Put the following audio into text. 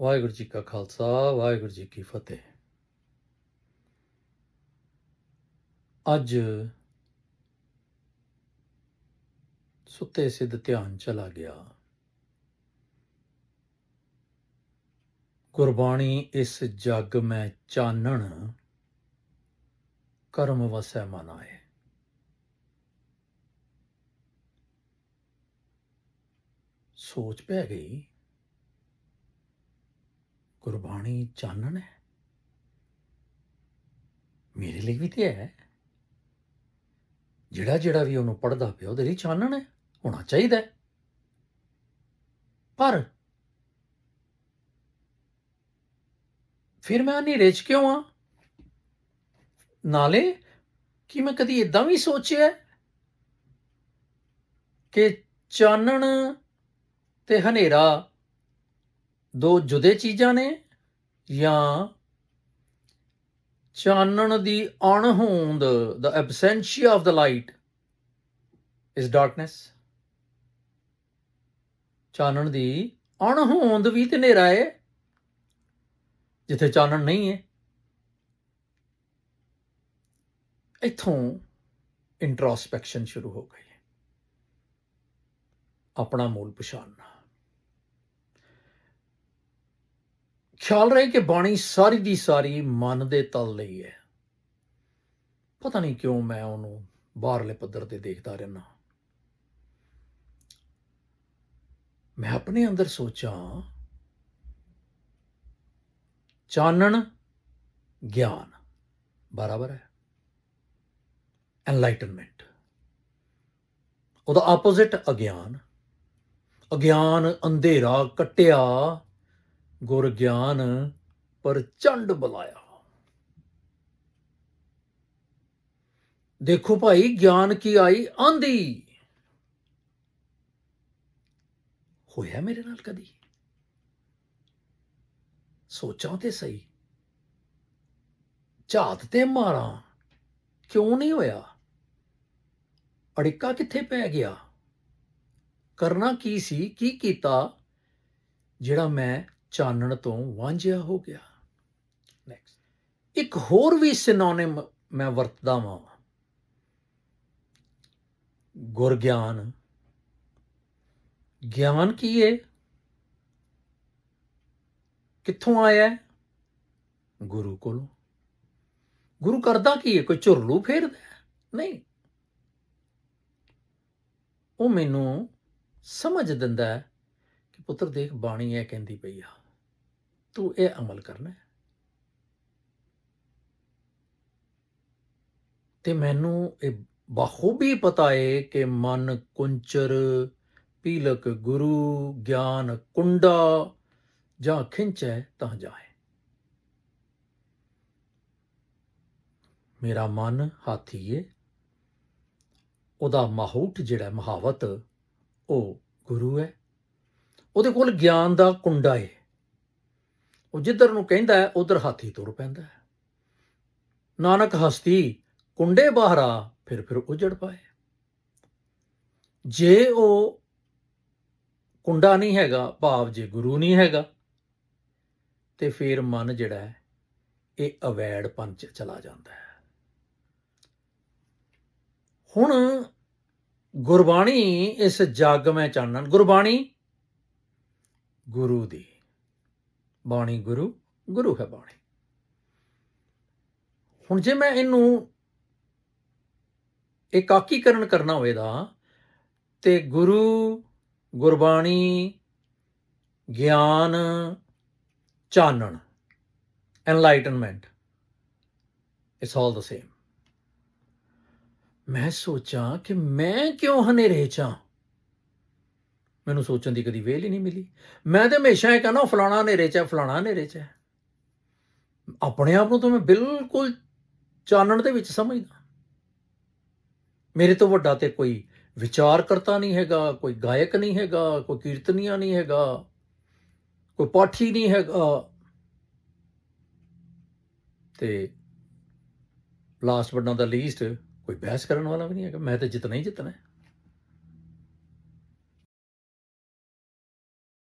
ਵਾਹਿਗੁਰੂ ਜੀ ਕਾ ਖਾਲਸਾ ਵਾਹਿਗੁਰੂ ਜੀ ਕੀ ਫਤਿਹ ਅੱਜ ਸੁੱਤੇ ਸਿੱਧ ਧਿਆਨ ਚਲਾ ਗਿਆ ਗੁਰਬਾਣੀ ਇਸ ਜਗ ਮੈਂ ਚਾਨਣ ਕਰਮ ਵਸੈ ਮਨ ਆਏ ਸੋਚ ਪੈ ਗਈ ਗੁਰਬਾਣੀ ਚਾਨਣ ਹੈ? ਮੇਰੇ ਲਈ ਵੀ ਤੇ ਹੈ। ਜਿਹੜਾ ਜਿਹੜਾ ਵੀ ਉਹਨੂੰ ਪੜਦਾ ਪਿਆ, ਉਹਦੇ ਲਈ ਚਾਨਣ ਹੈ, ਹੋਣਾ ਚਾਹੀਦਾ ਪਰ ਫਿਰ ਮੈਂ ਹਨੇਰੇ 'ਚ ਕਿਉਂ ਆ? ਨਾਲੇ ਕਿ ਮੈਂ ਕਦੀ ਇਦਾਂ ਵੀ ਸੋਚਿਆ ਕਿ ਚਾਨਣ ਤੇ ਹਨੇਰਾ ਦੋ ਜੁਦੇ ਚੀਜ਼ਾਂ ਨੇ ਜਾਂ ਚਾਨਣ ਦੀ ਅਣਹੋਂਦ, the ਐਬਸੈਂਸ਼ੀਆ of the light is darkness. ਚਾਨਣ ਦੀ ਅਣਹੋਂਦ ਵੀ ਤੇ ਹਨੇਰਾ ਹੈ ਜਿੱਥੇ ਚਾਨਣ ਨਹੀਂ ਹੈ ਇੱਥੋਂ ਇੰਟਰੋਸਪੈਕਸ਼ਨ ਸ਼ੁਰੂ ਹੋ ਗਈ ਆਪਣਾ ਮੂਲ ਪਛਾਣਨਾ। ਖਿਆਲ ਰਹੇ ਕਿ ਬਾਣੀ ਸਾਰੀ ਦੀ ਸਾਰੀ ਮਨ ਦੇ ਤਲ ਲਈ ਹੈ। ਪਤਾ ਨਹੀਂ ਕਿਉਂ ਮੈਂ ਉਹਨੂੰ ਬਾਹਰਲੇ ਪੱਧਰ ਤੇ ਦੇਖਦਾ ਰਹਿਣਾ ਮੈਂ ਆਪਣੇ ਅੰਦਰ ਸੋਚਾਂ, ਚਾਨਣ ਗਿਆਨ, ਬਰਾਬਰ ਹੈ। ਐਨਲਾਈਟਨਮੈਂਟ ਉਹਦਾ ਆਪੋਜ਼ਿਟ ਅਗਿਆਨ। ਅਗਿਆਨ ਅੰਧੇਰਾ, ਕਟਿਆ ਗੁਰ ਗਿਆਨ ਪ੍ਰਚੰਡ ਬੁਲਾਇਆ। ਦੇਖੋ ਭਾਈ, ਗਿਆਨ ਕੀ ਆਈ? ਆਂਦੀ ਹੋਇਆ ਮੇਰੇ ਨਾਲ ਕਦੀ? ਸੋਚਾਂ ਤੇ ਸਹੀ। ਝਾਤ ਤੇ ਮਾਰਾਂ। ਕਿਉਂ ਨਹੀਂ ਹੋਇਆ? ਅੜਿੱਕਾ ਕਿੱਥੇ ਪੈ ਗਿਆ? ਕਰਨਾ ਕੀ ਸੀ? ਕੀ ਕੀਤਾ? ਜਿਹੜਾ ਮੈਂ ਚਾਨਣ ਤੋਂ ਵਾਂਝਿਆ ਹੋ ਗਿਆ। ਨੈਕਸਟ ਇੱਕ ਹੋਰ ਵੀ ਸਿਨੋਨਿਮ ਮੈਂ ਵਰਤਦਾ ਵਾਂ। ਗੁਰ ਗਿਆਨ ਗਿਆਨ ਕੀ ਹੈ ਕਿੱਥੋਂ ਆਇਆ ਗੁਰੂ ਕੋਲੋਂ। ਗੁਰੂ ਕਰਦਾ ਕੀ ਹੈ ਕੋਈ ਝੁਰਲੂ ਫੇਰਦਾ ਨਹੀਂ। ਉਹ ਮੈਨੂੰ ਸਮਝ ਦਿੰਦਾ ਹੈ ਕਿ ਪੁੱਤਰ ਦੇਖ ਬਾਣੀ ਇਹ ਕਹਿੰਦੀ ਪਈ ਆ, ਤੂੰ ਇਹ ਅਮਲ ਕਰਨਾ ਹੈ। ਤੇ ਮੈਨੂੰ ਇਹ ਬਾਖੂਬੀ ਪਤਾ ਏ ਕਿ ਮਨ ਕੁੰਚਰ, ਪੀਲਕ ਗੁਰੂ, ਗਿਆਨ ਕੁੰਡਾ ਜਾਂ ਖਿੰਚੈ ਤਾਂ ਜਾਏ। ਮੇਰਾ ਮਨ ਹਾਥੀ ਏ, ਉਹਦਾ ਮਾਹੂਟ ਜਿਹੜਾ ਮਹਾਵਤ, ਉਹ ਗੁਰੂ ਹੈ। ਉਹਦੇ ਕੋਲ ਗਿਆਨ ਦਾ ਕੁੰਡਾ ਏ। ਉਹ ਜਿੱਧਰ ਨੂੰ ਕਹਿੰਦਾ ਹੈ, ਉਧਰ ਹਾਥੀ ਤੁਰ ਪੈਂਦਾ ਹੈ। ਨਾਨਕ ਹਸਤੀ, ਕੁੰਡੇ ਬਾਹਰਾ ਫਿਰ ਫਿਰ ਉਜੜ ਪਾਏ। ਜੇ ਉਹ ਕੁੰਡਾ ਨਹੀਂ ਹੈਗਾ, ਭਾਵ ਜੇ ਗੁਰੂ ਨਹੀਂ ਹੈਗਾ, ਤੇ ਫਿਰ ਮਨ ਜਿਹੜਾ ਹੈ, ਇਹ ਅਵੈੜ 'ਚ ਚਲਾ ਜਾਂਦਾ ਹੈ। ਹੁਣ ਗੁਰਬਾਣੀ ਇਸ ਜਗ ਮੈਂ ਚਾਨਣ, ਗੁਰਬਾਣੀ ਗੁਰੂ ਦੀ। ਬਾਣੀ ਗੁਰੂ ਗੁਰੂ ਹੈ ਬਾਣੀ। ਹੁਣ ਜੇ ਮੈਂ ਇਹਨੂੰ ਇਕਾਕੀਕਰਨ ਕਰਨਾ ਹੋਵੇਦਾ ਤੇ ਗੁਰੂ, ਗੁਰਬਾਣੀ, ਗਿਆਨ, ਚਾਨਣ ਐਨਲਾਈਟਨਮੈਂਟ ਇਟਸ ਆਲ ਦ ਸੇਮ ਮੈਂ ਸੋਚਾਂ ਕਿ ਮੈਂ ਕਿਉਂ ਹਨੇਰੇ ਚ ਹਾਂ ਮੈਨੂੰ ਸੋਚਣ ਦੀ ਕਦੀ ਵੇਲ ਹੀ ਨਹੀਂ ਮਿਲੀ। ਮੈਂ ਤੇ ਹਮੇਸ਼ਾ ਇਹ ਕਹਿੰਦਾ ਫਲਾਣਾ ਹਨੇਰੇ ਚ ਹੈ, ਫਲਾਣਾ ਹਨੇਰੇ ਚ ਹੈ। ਆਪਣੇ ਆਪ ਨੂੰ ਤਾਂ ਮੈਂ ਬਿਲਕੁਲ ਚਾਨਣ ਦੇ ਵਿੱਚ ਸਮਝਦਾ। ਮੇਰੇ ਤੋਂ ਵੱਡਾ ਤੇ ਕੋਈ ਵਿਚਾਰ ਕਰਤਾ ਨਹੀਂ ਹੈਗਾ, ਕੋਈ ਗਾਇਕ ਨਹੀਂ ਹੈਗਾ, ਕੋਈ ਕੀਰਤਨੀਆ ਨਹੀਂ ਹੈਗਾ, ਕੋਈ ਪਾਠੀ ਨਹੀਂ ਹੈਗਾ। ਤੇ last but not the least ਕੋਈ ਬਹਿਸ ਕਰਨ ਵਾਲਾ ਵੀ ਨਹੀਂ ਹੈਗਾ। ਮੈਂ ਤਾਂ ਜਿੱਤਣਾ ਹੀ ਜਿੱਤਣਾ ਹੈ।